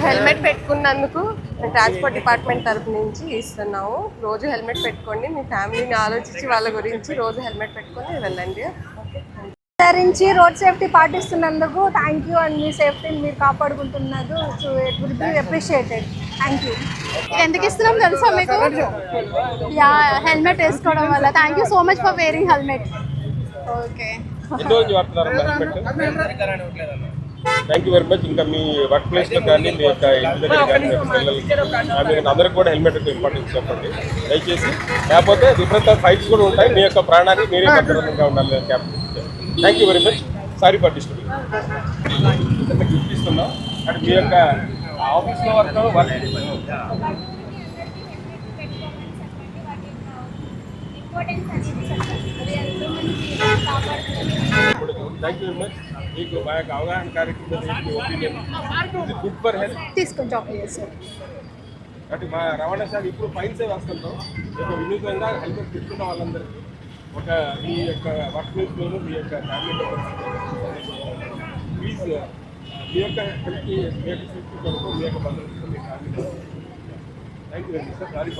Helmet పెట్టుకున్నందుకు transport department తరపు నుంచి ఇస్తున్నాము రోజు హెల్మెట్ పెట్టుకోండి మీ ఫ్యామిలీని ఆలోచించి వాళ్ళ గురించి రోజు హెల్మెట్ పెట్టుకొని వెళ్ళండి ధరించి రోడ్ సేఫ్టీ పాటిస్తున్నందుకు థ్యాంక్ యూ అండ్ మీ సేఫ్టీని మీరు కాపాడుకుంటున్నారు so it will be appreciated thank you ఎందుకు ఇస్తున్నాం తెలుసా మీకు యా హెల్మెట్ వేసుకోవడం వల్ల thank you so much for wearing helmet okay thank you very much ఇంకా మీ వర్క్ ప్లేస్లో కానీ మీ యొక్క ఇంటి దగ్గర కానీ ఫ్యామిలీ అందరికి కూడా హెల్మెట్ ఇంపార్టెన్స్ చెప్పండి. దయచేసి లేకపోతే డిఫరెంట్ ఫైట్స్ కూడా ఉంటాయి. మీ యొక్క ప్రాణాన్ని మీరే భద్రంగా ఉండాలి cap thank you very much sorry for disturb gift ఇస్తున్నాం అండ్ మీ యొక్క ఆఫీస్లో work work thank you very much మీకు మా యొక్క అవగాహన కార్యక్రమం గుడ్ ఫర్ హెల్త్ తీసుకొని చాక్లెట్ సార్ కాబట్టి మా రవాణా శాఖ ఇప్పుడు ఫైన్స్ వేస్తుంటాం. ఒక వినూతంగా హెల్మెట్ పెట్టుకున్న వాళ్ళందరికీ ఒక మీ యొక్క వర్క్ ప్లేస్లోను మీ యొక్క ఫ్యామిలీ ప్లీజ్ మీ యొక్క హెల్త్కి మీ యొక్క సేఫ్టీ కొరకు మీ యొక్క భద్రతకు మీ family thank you very much sir sorry